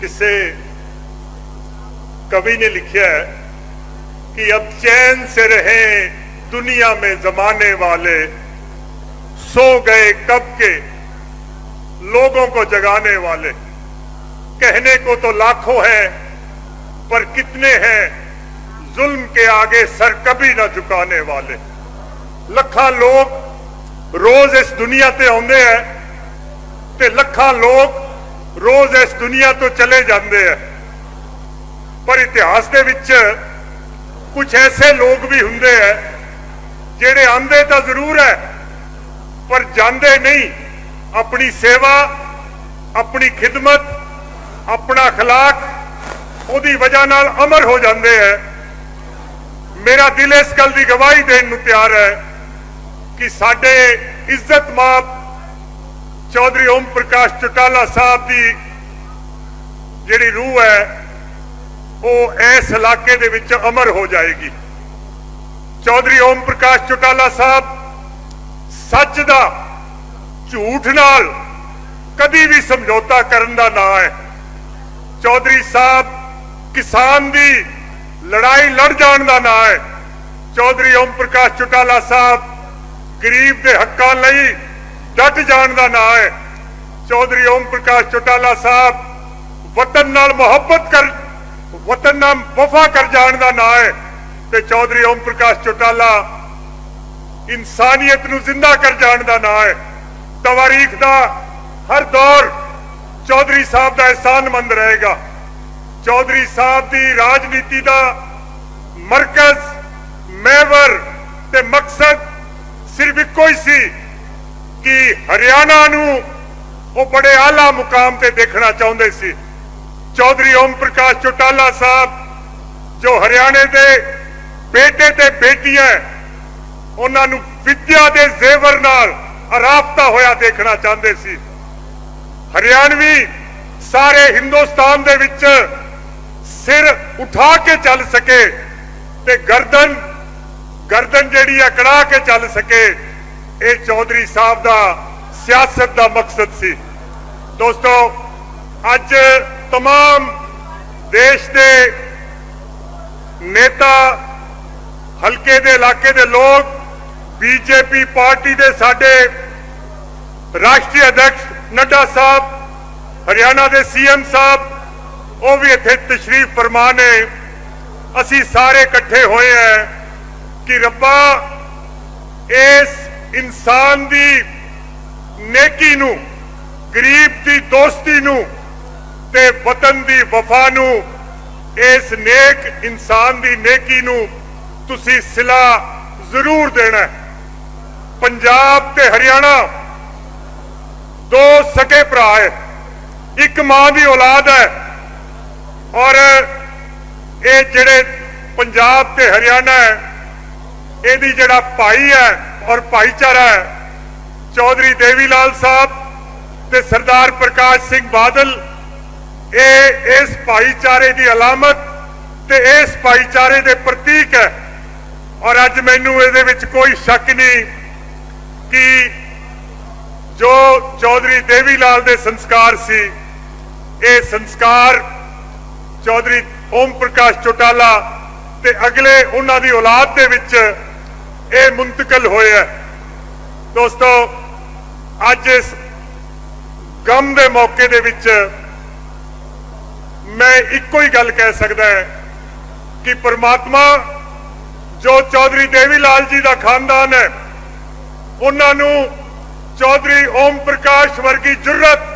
किसे कवि ने लिखा है कि अब चैन से रहे दुनिया में जमाने वाले, सो गए कब के लोगों को जगाने वाले। कहने को तो लाखों है, पर कितने हैं जुल्म के आगे सर कभी ना झुकाने वाले। लखा लोग रोज इस दुनिया ते आते हैं, ते लखा लोग ਰੋਜ਼ ਇਸ ਦੁਨੀਆ ਤੋਂ ਚਲੇ ਜਾਂਦੇ ਆ ਪਰ ਇਤਿਹਾਸ ਦੇ ਵਿੱਚ ਕੁਝ ਐਸੇ ਲੋਕ ਵੀ ਹੁੰਦੇ ਆ ਜਿਹੜੇ ਆਂਦੇ ਤਾਂ ਜ਼ਰੂਰ ਹੈ ਪਰ ਜਾਂਦੇ ਨਹੀਂ ਆਪਣੀ ਸੇਵਾ ਆਪਣੀ ਖਿਦਮਤ ਆਪਣਾ اخلاق ਉਹਦੀ ਵਜ੍ਹਾ ਨਾਲ ਅਮਰ ਹੋ ਜਾਂਦੇ ਆ ਮੇਰਾ ਦਿਲ ਇਸ ਗੱਲ ਦੀ ਗਵਾਹੀ ਦੇਣ ਨੂੰ ਤਿਆਰ ਹੈ ਕਿ ਸਾਡੇ ਇੱਜ਼ਤ ਮਾਪ ਚੌਧਰੀ ਓਮ ਪ੍ਰਕਾਸ਼ ਚਟਾਲਾ ਸਾਹਿਬ ਦੀ ਜਿਹੜੀ ਰੂਹ ਹੈ, ਉਹ ਇਸ ਇਲਾਕੇ ਦੇ ਵਿੱਚ ਅਮਰ ਹੋ ਜਾਏਗੀ। ਚੌਧਰੀ ਓਮ ਪ੍ਰਕਾਸ਼ ਚਟਾਲਾ ਸਾਹਿਬ ਸੱਚ ਦਾ ਝੂਠ ਨਾਲ ਕਦੀ ਵੀ ਸਮਝੌਤਾ ਕਰਨ ਦਾ ਨਾਂ ਹੈ। ਚੌਧਰੀ ਸਾਹਿਬ ਕਿਸਾਨ ਦੀ ਲੜਾਈ ਲੜ ਜਾਣ ਦਾ ਨਾਂ ਹੈ। ਚੌਧਰੀ ਓਮ ਪ੍ਰਕਾਸ਼ ਚਟਾਲਾ ਸਾਹਿਬ ਗਰੀਬ ਦੇ ਹੱਕਾਂ ਲਈ ਡਟ ਜਾਣ ਦਾ ਨਾਂ ਹੈ। ਚੌਧਰੀ ਓਮ ਪ੍ਰਕਾਸ਼ ਚਟਾਲਾ ਸਾਹਿਬ ਵਤਨ ਨਾਲ ਮੁਹੱਬਤ ਕਰ, ਵਤਨ ਨਾਲ ਵਫਾ ਕਰ ਜਾਣ ਦਾ ਨਾਂ ਹੈ ਤੇ ਚੌਧਰੀ ਓਮ ਪ੍ਰਕਾਸ਼ ਚਟਾਲਾ ਇਨਸਾਨੀਅਤ ਨੂੰ ਜ਼ਿੰਦਾ ਕਰ ਜਾਣ ਦਾ ਨਾਂ ਹੈ। ਤਵਾਰੀਖ ਦਾ ਹਰ ਦੌਰ ਚੌਧਰੀ ਸਾਹਿਬ ਦਾ ਅਹਿਸਾਨਮੰਦ ਰਹੇਗਾ। ਚੌਧਰੀ ਸਾਹਿਬ ਦੀ ਰਾਜਨੀਤੀ ਦਾ ਮਰਕਜ਼, ਮੈਵਰ ਤੇ ਮਕਸਦ ਸਿਰਫ ਇੱਕੋ ਹੀ ਸੀ ਕਿ ਹਰਿਆਣਾ ਨੂੰ ਉਹ ਬੜੇ ਆਲਾ ਮੁਕਾਮ ਤੇ ਦੇਖਣਾ ਚਾਹੁੰਦੇ ਸੀ। ਚੌਧਰੀ ਓਮ ਪ੍ਰਕਾਸ਼ ਚੋਟਾਲਾ ਸਾਹਿਬ, ਜੋ ਹਰਿਆਣੇ ਦੇ ਬੇਟੇ ਤੇ ਬੇਟੀਆਂ ਉਹਨਾਂ ਨੂੰ ਵਿਦਿਆ ਦੇ ਜ਼ੇਵਰ ਨਾਲ ਅਰਾਫਤਾ ਹੋਇਆ ਦੇਖਣਾ ਚਾਹੁੰਦੇ ਸੀ। ਹਰਿਆਣਵੀ ਸਾਰੇ ਹਿੰਦੁਸਤਾਨ ਦੇ ਵਿੱਚ ਸਿਰ ਉਠਾ ਕੇ ਚੱਲ ਸਕੇ ਤੇ ਗਰਦਨ ਗਰਦਨ ਜਿਹੜੀ ਅਕੜਾ ਕੇ ਚੱਲ ਸਕੇ। ਇਹ ਚੌਧਰੀ ਸਾਹਿਬ ਦਾ ਸਿਆਸਤ ਦਾ ਮਕਸਦ ਸੀ ਦੋਸਤੋ ਅੱਜ तमाम ਦੇਸ਼ ਦੇ ਨੇਤਾ ਹਲਕੇ ਦੇ ਇਲਾਕੇ ਦੇ ਲੋਕ ਬੀਜੇਪੀ ਪਾਰਟੀ ਦੇ ਸਾਡੇ ਰਾਸ਼ਟਰੀ ਅਧਿਕਸ਼ ਨੱਡਾ ਸਾਹਿਬ ਹਰਿਆਣਾ ਦੇ ਸੀਐਮ ਸਾਹਿਬ ਉਹ ਵੀ ਇੱਥੇ ਤਸ਼ਰੀਫ ਫਰਮਾ ਨੇ ਅਸੀਂ ਸਾਰੇ ਇਕੱਠੇ ਹੋਏ ਆ ਕਿ ਰੱਬਾ ਇਸ ਇਨਸਾਨ ਦੀ ਨੇਕੀ ਨੂੰ, ਗਰੀਬ ਦੀ ਦੋਸਤੀ ਨੂੰ ਤੇ ਵਤਨ ਦੀ ਵਫਾ ਨੂੰ, ਇਸ ਨੇਕ ਇਨਸਾਨ ਦੀ ਨੇਕੀ ਨੂੰ ਤੁਸੀਂ ਸਿਲਾ ਜ਼ਰੂਰ ਦੇਣਾ ਪੰਜਾਬ ਤੇ ਹਰਿਆਣਾ ਦੋ ਸਕੇ ਭਰਾ ਹੈ। ਇੱਕ ਮਾਂ ਦੀ ਔਲਾਦ ਹੈ ਔਰ ਇਹ ਜਿਹੜੇ ਪੰਜਾਬ ਤੇ ਹਰਿਆਣਾ ਹੈ, ਇਹਦੀ ਜਿਹੜਾ ਭਾਈ ਹੈ ਔਰ ਭਾਈਚਾਰਾ ਚੌਧਰੀ ਦੇਵੀ ਲਾਲ ਸਾਹਿਬ ਤੇ ਸਰਦਾਰ ਪ੍ਰਕਾਸ਼ ਸਿੰਘ ਬਾਦਲ, ਇਹ ਇਸ ਭਾਈਚਾਰੇ ਦੀ ਅਲਾਮਤ ਤੇ ਇਸ ਭਾਈਚਾਰੇ ਦੇ ਪ੍ਰਤੀਕ ਹੈ। ਔਰ ਅੱਜ ਮੈਨੂੰ ਇਹਦੇ ਵਿੱਚ ਕੋਈ ਸ਼ੱਕ ਨਹੀਂ ਕਿ ਜੋ ਚੌਧਰੀ ਦੇਵੀ ਲਾਲ ਦੇ ਸੰਸਕਾਰ ਸੀ, ਇਹ ਸੰਸਕਾਰ ਚੌਧਰੀ ਓਮ ਪ੍ਰਕਾਸ਼ ਚੋਟਾਲਾ ਤੇ ਅਗਲੇ ਉਹਨਾਂ ਦੀ ਔਲਾਦ ਦੇ ਵਿੱਚ ਇਹ ਮੁੰਤਕਲ ਹੋਇਆ ਦੋਸਤੋ, ਅੱਜ ਇਸ ਗਮ ਦੇ ਮੌਕੇ ਦੇ ਵਿੱਚ ਮੈਂ ਇੱਕੋ ਹੀ ਗੱਲ ਕਹਿ ਸਕਦਾ ਹੈ ਕਿ ਪ੍ਰਮਾਤਮਾ, ਜੋ ਚੌਧਰੀ ਦੇਵੀ ਲਾਲ ਜੀ ਦਾ ਖਾਨਦਾਨ ਹੈ, ਉਹਨਾਂ ਨੂੰ ਚੌਧਰੀ ਓਮ ਪ੍ਰਕਾਸ਼ ਵਰਗੀ ਜੁਰਤ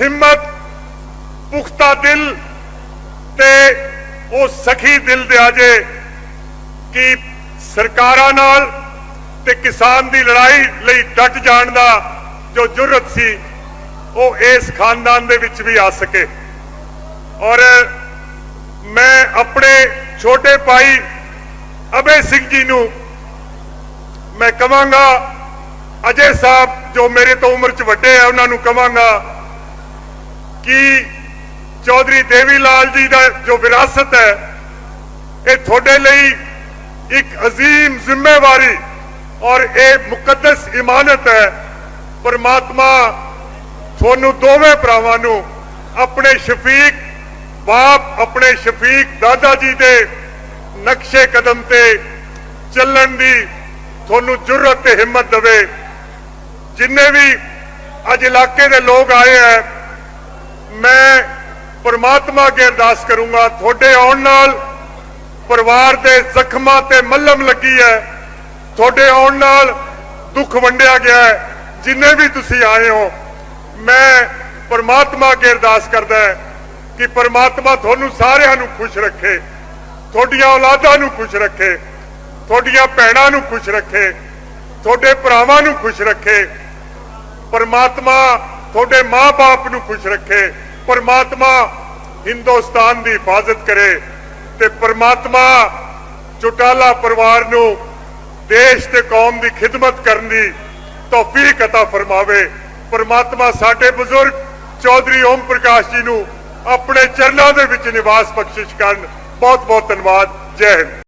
ਹਿੰਮਤ, ਪੁਖਤਾ ਦਿਲ ਤੇ ਉਹ ਸਖੀ ਦਿਲ ਦੇ ਆਜੇ ਕਿ ਸਰਕਾਰਾਂ ਨਾਲ ਤੇ ਕਿਸਾਨ ਦੀ ਲੜਾਈ ਲਈ ਡਟ ਜਾਣ ਦਾ ਜੋ ਜੁਰਤ ਸੀ, ਉਹ ਇਸ ਖਾਨਦਾਨ ਦੇ ਵਿੱਚ ਵੀ ਆ ਸਕੇ। ਔਰ ਮੈਂ ਆਪਣੇ ਛੋਟੇ ਭਾਈ ਅਬੇ ਸਿੰਘ ਜੀ ਨੂੰ ਮੈਂ ਕਵਾਂਗਾ ਅਜੇ ਸਾਹਿਬ ਜੋ ਮੇਰੇ ਤੋਂ ਉਮਰ 'ਚ ਵੱਡੇ ਆ, ਉਹਨਾਂ ਨੂੰ ਕਵਾਂਗਾ ਕਿ ਚੌਧਰੀ ਦੇਵੀ ਲਾਲ ਜੀ ਦਾ ਜੋ ਵਿਰਾਸਤ ਹੈ, ਇਹ ਤੁਹਾਡੇ ਲਈ ਇੱਕ ਅਜ਼ੀਮ ਜ਼ਿੰਮੇਵਾਰੀ ਔਰ ਇਹ ਮੁਕੱਦਸ ਇਮਾਨਤ ਹੈ, ਪਰਮਾਤਮਾ ਤੁਹਾਨੂੰ ਦੋਵੇਂ ਭਰਾਵਾਂ ਨੂੰ ਆਪਣੇ ਸ਼ਫੀਕ ਬਾਪ, ਆਪਣੇ ਸ਼ਫੀਕ ਦਾਦਾ ਜੀ ਦੇ ਨਕਸ਼ੇ ਕਦਮ ਤੇ ਚੱਲਣ ਦੀ ਤੁਹਾਨੂੰ ਜੁਰਤ ਤੇ ਹਿੰਮਤ ਦੇਵੇ। ਜਿੰਨੇ ਵੀ ਅੱਜ ਇਲਾਕੇ ਦੇ ਲੋਕ ਆਏ ਹੈ, ਮੈਂ ਪਰਮਾਤਮਾ ਅੱਗੇ ਅਰਦਾਸ ਕਰੂੰਗਾ, ਤੁਹਾਡੇ ਆਉਣ ਨਾਲ ਪਰਿਵਾਰ ਦੇ ਜ਼ਖਮਾਂ ਤੇ ਮੱਲਮ ਲੱਗੀ ਹੈ। ਤੁਹਾਡੇ ਆਉਣ ਨਾਲ ਦੁੱਖ ਵੰਡਿਆ ਗਿਆ ਹੈ। ਜਿੰਨੇ ਵੀ ਤੁਸੀਂ ਆਏ ਹੋ, ਮੈਂ ਪਰਮਾਤਮਾ ਅੱਗੇ ਅਰਦਾਸ ਕਰਦਾ ਹੈ ਕਿ ਪਰਮਾਤਮਾ ਤੁਹਾਨੂੰ ਸਾਰਿਆਂ ਨੂੰ ਖੁਸ਼ ਰੱਖੇ, ਤੁਹਾਡੀਆਂ ਔਲਾਦਾਂ ਨੂੰ ਖੁਸ਼ ਰੱਖੇ, ਤੁਹਾਡੀਆਂ ਭੈਣਾਂ ਨੂੰ ਖੁਸ਼ ਰੱਖੇ, ਤੁਹਾਡੇ ਭਰਾਵਾਂ ਨੂੰ ਖੁਸ਼ ਰੱਖੇ। ਪਰਮਾਤਮਾ ਤੁਹਾਡੇ ਮਾਪੇ ਨੂੰ ਖੁਸ਼ ਰੱਖੇ। ਪਰਮਾਤਮਾ ਹਿੰਦੁਸਤਾਨ ਦੀ ਹਿਫਾਜ਼ਤ ਕਰੇ। ਤੇ ਪਰਮਾਤਮਾ ਚੁਟਾਲਾ ਪਰਿਵਾਰ ਨੂੰ ਦੇਸ਼ ਤੇ ਕੌਮ ਦੀ ਖਿਦਮਤ ਕਰਨ ਦੀ ਤੌਫੀਕ عطا ਫਰਮਾਵੇ ਪਰਮਾਤਮਾ ਸਾਡੇ ਬਜ਼ੁਰਗ ਚੌਧਰੀ ਓਮ ਪ੍ਰਕਾਸ਼ ਜੀ ਨੂੰ ਆਪਣੇ ਚਰਨਾਂ ਦੇ ਵਿੱਚ ਨਿਵਾਸ ਬਖਸ਼ਿਸ਼ ਕਰਨ ਬਹੁਤ ਬਹੁਤ ਧੰਨਵਾਦ ਜੈ ਹਿੰਦ